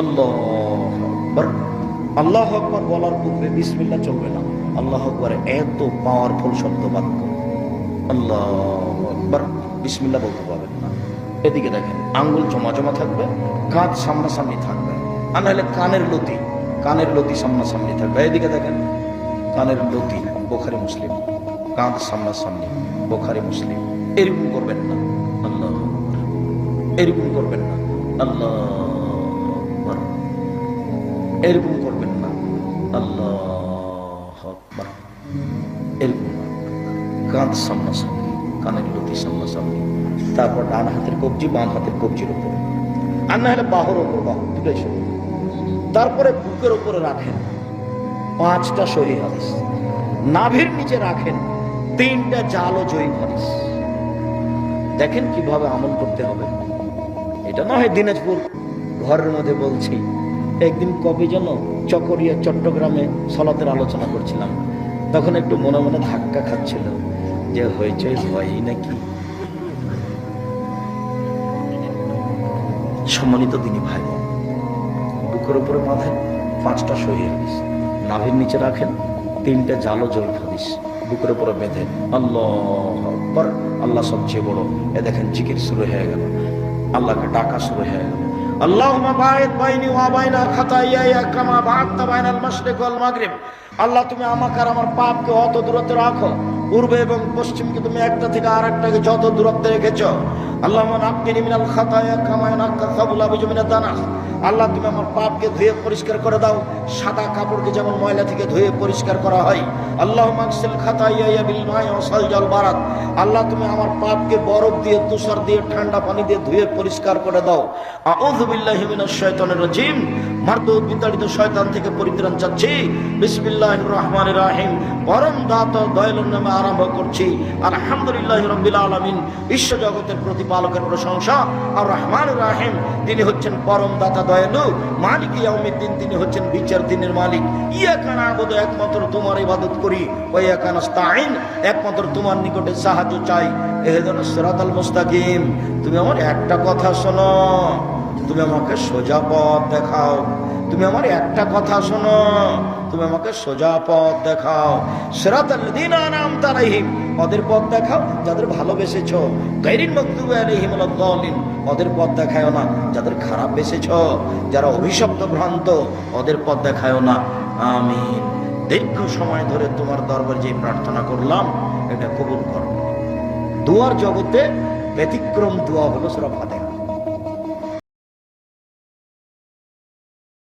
আল্লাহ আল্লাহ আকবার বলার পূর্বে বিসমিল্লাহ চলবে না। আল্লাহ আকবার এত পাওয়ারফুল শব্দ বাক্য আল্লাহ আকবার। বিসমিল্লাহ বলতে পারবেন না। এদিকে দেখেন, আঙ্গুল জমা জমা থাকবে, কাঁধ সামনাসামনি থাকবে। আর নাহলে কানের লতি কানের লতি সামনাসামনি থাকবে। এদিকে দেখেন, কানের লতি বোখারি মুসলিম, কাঁধ সামনাসামনি বোখারি মুসলিম। এরকম করবেন না। আল্লাহ এরকম করবেন না। আল্লাহ আকবার। এরকম করবেন না। আল্লাহ। এরকম কাঁধ সামনাসামনি, কানের লতি সামনাসামনি। তারপর ডান হাতের কবজি, বাম হাতের কবজির উপরে। আর না হলে ওপর বাহু তারপরে বুকের উপরে রাখেন। পাঁচটা সহি হাদিস। নাভির নিচে রাখেন তিনটা জাল ও জয়ী হাদিস। দেখেন কীভাবে আমল করতে হবে। এটা না হয় দিনাজপুর ঘরের মধ্যে বলছি, একদিন কবে যেন চকরিয়া, চট্টগ্রামে সলাতের আলোচনা করছিলাম। তখন একটু মনে মনে ধাক্কা খাচ্ছিল, যে হইচই হয়ই নাকি? সম্মানিত দিনী ভাই, বুকের উপরে বাঁধেন পাঁচটা সহি হাদিস। নাভির নিচে রাখেন, তিনটা জালো জয়ী হাদিস। বুকের উপরে বেঁধে, আল্লাহ আল্লাহ সবচেয়ে বড়। এ দেখেন জিকির শুরু হয়ে গেল। আল্লাহকে ডাকা শুরু হয়ে গেল। বাঈদ বাইনি ওয়া বাইনা খাতায়ায়া কামা বাআত্তা বাইনাল মাশরিক ওয়াল মাগরিব। আল্লাহ, তুমি আমাকে আর আমার পাপকে অত দূরত্বে রাখো। পূর্বে এবং পশ্চিমকে তুমি একটা থেকে আর একটাকে যত দূরত্বে রেখেছ। আল্লাহ মিনাল খাতায়া কামায় নাক্কা সাবুল আবিজমিনা দানাস আল্লাহ, তুমি আমার পাপকে ধুয়ে পরিষ্কার করে দাও। সাদা কাপড়কে যেমন ময়লা থেকে ধুয়ে পরিষ্কার করা হয়। আল্লাহ মাকসিল খাতাইয়া বিল মাই ওয়াসাল জল বারাত আল্লাহ, তুমি আমার পাপকে বরফ দিয়ে, তুষার দিয়ে, ঠান্ডা পানি দিয়ে ধুয়ে পরিষ্কার করে দাও। আউযু বিল্লাহি মিনাশ শাইতানির রাজিম। মারদুদ বিতাড়িত শয়তান থেকে পরিত্রাণ চাচ্ছি। বিসমিল্লাহির রহমানির রহিম পরম দাতা দয়ালুর নামে আরম্ভ করছি। আলহামদুলিল্লাহি রাব্বিল আলামিন। বিশ্ব জগতের প্রতিপালকের প্রশংসা। আর রহমান রাহিম। তিনি হচ্ছেন পরম দাতা দয়ালু। মালিক ইয়াউমিদ্দিন, তিনি হচ্ছেন বিচার দিনের মালিক। ইয়া কানা আবুদু একমাত্র তোমার ইবাদত করি। ওয়া কানা একমাত্র তোমার নিকটে সাহায্য চাই। এহদিনাস সিরাতাল মুস্তাকিম। তুমি আমার একটা কথা শোনো। তুমি আমাকে সোজা পথ দেখাও। তুমি আমার একটা কথা শোনো। তুমি আমাকে সোজা পথ দেখাও। সিরাতাল্লাযীনা আনআমতা আলাইহিম। ওদের পথ দেখাও, যাদের ভালোবেসেছ। আলাইহিম ওয়ালাদ-দাল্লিন ওদের পথ দেখায়ও না, যাদের খারাপ বেসেছ। যারা অভিশপ্ত ভ্রান্ত, ওদের পথ দেখায়ও না। আমিন। দীর্ঘ সময় ধরে তোমার দরবার যে প্রার্থনা করলাম, এটা কবুল করো। দুয়ার জগতে ব্যতিক্রম দোয়া হলো সুরা ফাতিহা।